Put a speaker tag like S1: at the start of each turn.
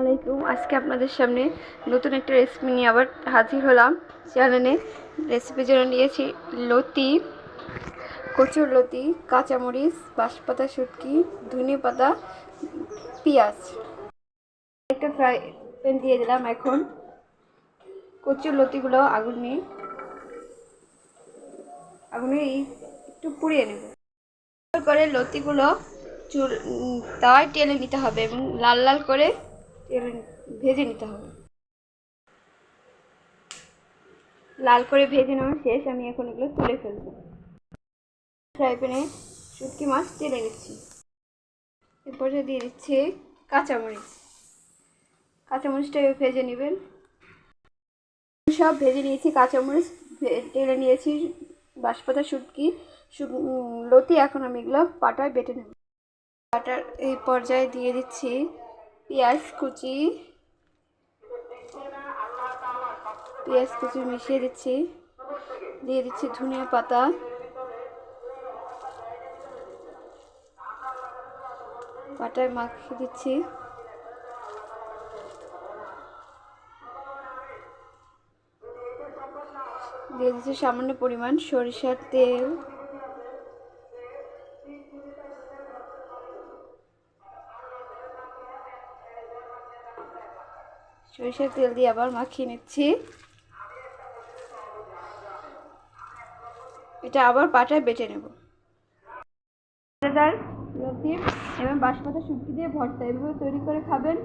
S1: আলাইকুম আজকে আপনাদের সামনে নতুন একটা রেসিপি নিয়ে আবার হাজির হলাম। চ্যানেলে রেসিপির জন্য নিয়েছি লতি, কচুর লতি, কাঁচামরিচ, বাঁশপাতা, শুটকি, ধনে পাতা, পেঁয়াজ। একটা ফ্রাই প্যান দিয়ে দিলাম এখন। কচুর লতিগুলো আগুন আগুনে এই একটু পুড়িয়ে নেব। করে লতিগুলো চুল তাওয়ায় টেলে নিতে হবে এবং লাল লাল করে তেলে ভেজে নিতে হবে। লাল করে ভেজে নেওয়া শেষ, আমি এখন এগুলো তুলে ফেলব। ফ্রাই প্যানে শুটকি মাছ তেলে নিচ্ছি। এরপরে দিয়ে দিচ্ছি কাঁচামরিচ। কাঁচামরিচটা ভেজে নেবেন। সব ভেজে নিয়েছি কাঁচামরিচ তেলে নিয়েছি বাঁশপাতা, শুটকি লতি, এখন আমি এগুলো পাটায় বেটে নেব। পাটার এই পর্যায়ে দিয়ে দিচ্ছি পেঁয়াজ কুচি। পেঁয়াজ কুচি মিশিয়ে দিচ্ছি। দিয়ে দিচ্ছি ধনিয়া পাতা। পাটায় মাখিয়ে দিচ্ছি। দিয়ে দিচ্ছি সামান্য পরিমাণ সরিষার তেল। সরিষার তেল দিয়ে আবার মাখিয়ে নিচ্ছি। এটা আবার পাটায় বেটে নেব। মজাদার। লতি এবং বাঁশপাতা শুটকি দিয়ে ভর্তা। এভাবে তৈরি করে খাবেন।